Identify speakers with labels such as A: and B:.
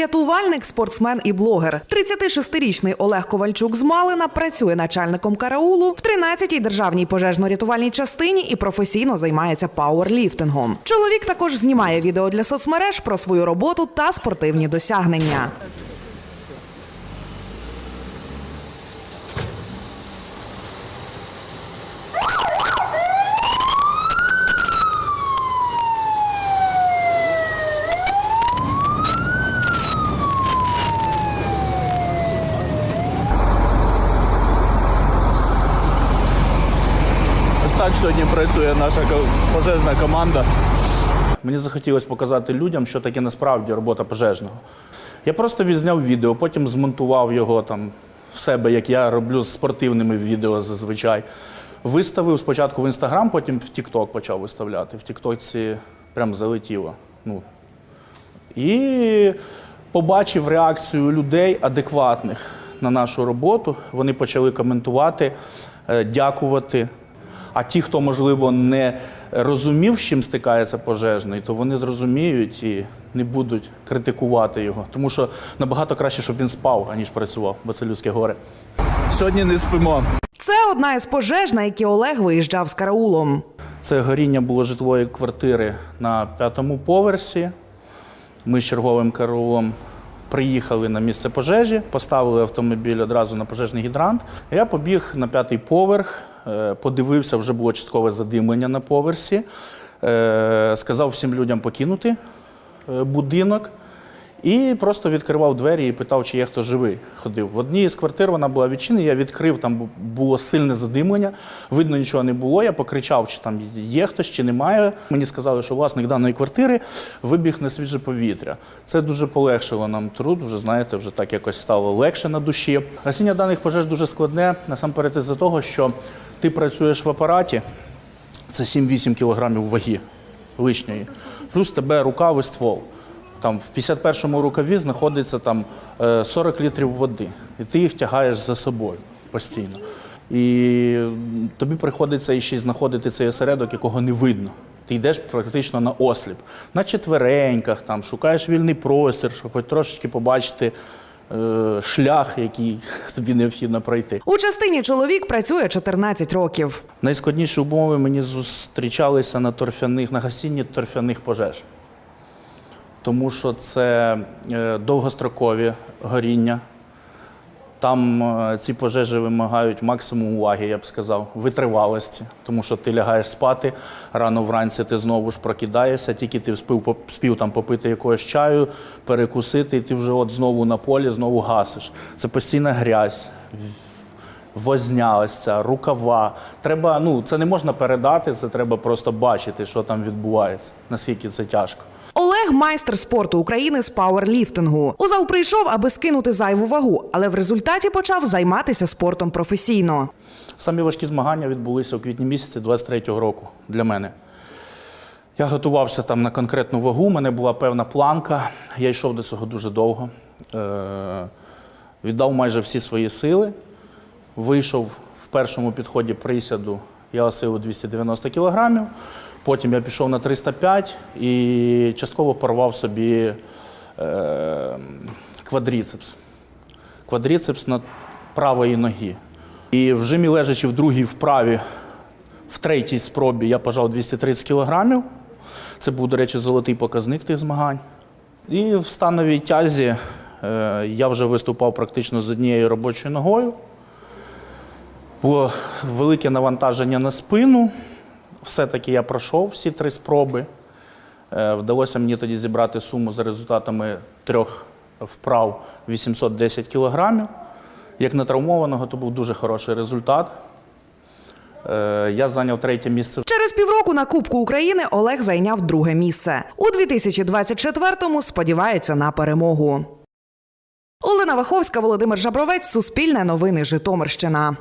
A: Рятувальник, спортсмен і блогер. 36-річний Олег Ковальчук з Малина працює начальником караулу в 13-й державній пожежно-рятувальній частині і професійно займається пауерліфтингом. Чоловік також знімає відео для соцмереж про свою роботу та спортивні досягнення.
B: Так сьогодні працює наша пожежна команда. Мені захотілося показати людям, що таке насправді робота пожежного. Я просто відзняв відео, потім змонтував його там в себе, як я роблю з спортивними відео зазвичай. Виставив спочатку в інстаграм, потім в Тікток почав виставляти. В Тіктоці прям залетіло. Ну, і побачив реакцію людей адекватних на нашу роботу. Вони почали коментувати, е, дякувати. А ті, хто, можливо, не розумів, з чим стикається пожежний, то вони зрозуміють і не будуть критикувати його. Тому що набагато краще, щоб він спав, аніж працював, бо це людське горе. Сьогодні не спимо.
A: Це одна із пожеж, на які Олег виїжджав з караулом.
B: Це горіння було житлової квартири на п'ятому поверсі. Ми з черговим караулом приїхали на місце пожежі, поставили автомобіль одразу на пожежний гідрант. Я побіг на п'ятий поверх, подивився, вже було часткове задимлення на поверсі. Е, Сказав всім людям покинути е, будинок. І просто відкривав двері і питав, чи є хто живий. Ходив. В одній з квартир вона була відчинена, я відкрив, там бу- було сильне задимлення, видно, нічого не було. Я покричав, чи там є хтось, чи немає. Мені сказали, що власник даної квартири вибіг на свіже повітря. Це дуже полегшило нам труд, вже знаєте, вже так якось стало легше на душі. Гасіння даних пожеж дуже складне, насамперед із-за того, що ти працюєш в апараті, це 7-8 кілограмів ваги лишньої. Плюс тебе рукав ствол. Там в 51-му рукаві знаходиться там е, 40 літрів води, і ти їх тягаєш за собою постійно. І тобі приходиться ще й знаходити цей осередок, якого не видно. Ти йдеш практично на осліп, на четвереньках, там, шукаєш вільний простір, щоб хоч трошечки побачити е, шлях, який тобі необхідно пройти.
A: У частині чоловік працює 14 років.
B: Найскладніші умови мені зустрічалися на торфяних, на гасінні торфяних пожеж. Тому що це е, довгострокові горіння. Там е, ці пожежі вимагають максимум уваги, я б сказав, витривалості. Тому що ти лягаєш спати, рано вранці ти знову ж прокидаєшся, тільки ти спів, спів там попити якогось чаю, перекусити, і ти вже от знову на полі, знову гасиш. Це постійна грязь, возня ось ця, рукава. Треба, ну, це не можна передати, це треба просто бачити, що там відбувається, наскільки це тяжко.
A: Олег майстер спорту України з пауерліфтингу. У зал прийшов, аби скинути зайву вагу, але в результаті почав займатися спортом професійно.
B: Самі важкі змагання відбулися у квітні місяці 23-го року для мене. Я готувався там на конкретну вагу, у мене була певна планка. Я йшов до цього дуже довго. Е- віддав майже всі свої сили. Вийшов в першому підході присяду, я осилив 290 кілограмів. Потім я пішов на 305 і частково порвав собі е- квадріцепс. Квадріцепс на правої ноги. І в жимі лежачи в другій вправі, в третій спробі я пожав 230 кілограмів. Це був, до речі, золотий показник тих змагань. І в становій тязі е, я вже виступав практично з однією робочою ногою. Було велике навантаження на спину. Все-таки я пройшов всі три спроби. Е, Вдалося мені тоді зібрати суму за результатами трьох вправ 810 кілограмів. Як на травмованого, то був дуже хороший результат. Е, Я зайняв третє місце
A: Через півроку на Кубку України Олег зайняв друге місце. У 2024-му сподівається на перемогу. Олена Ваховська, Володимир Жабровець, Суспільне новини Житомирщина.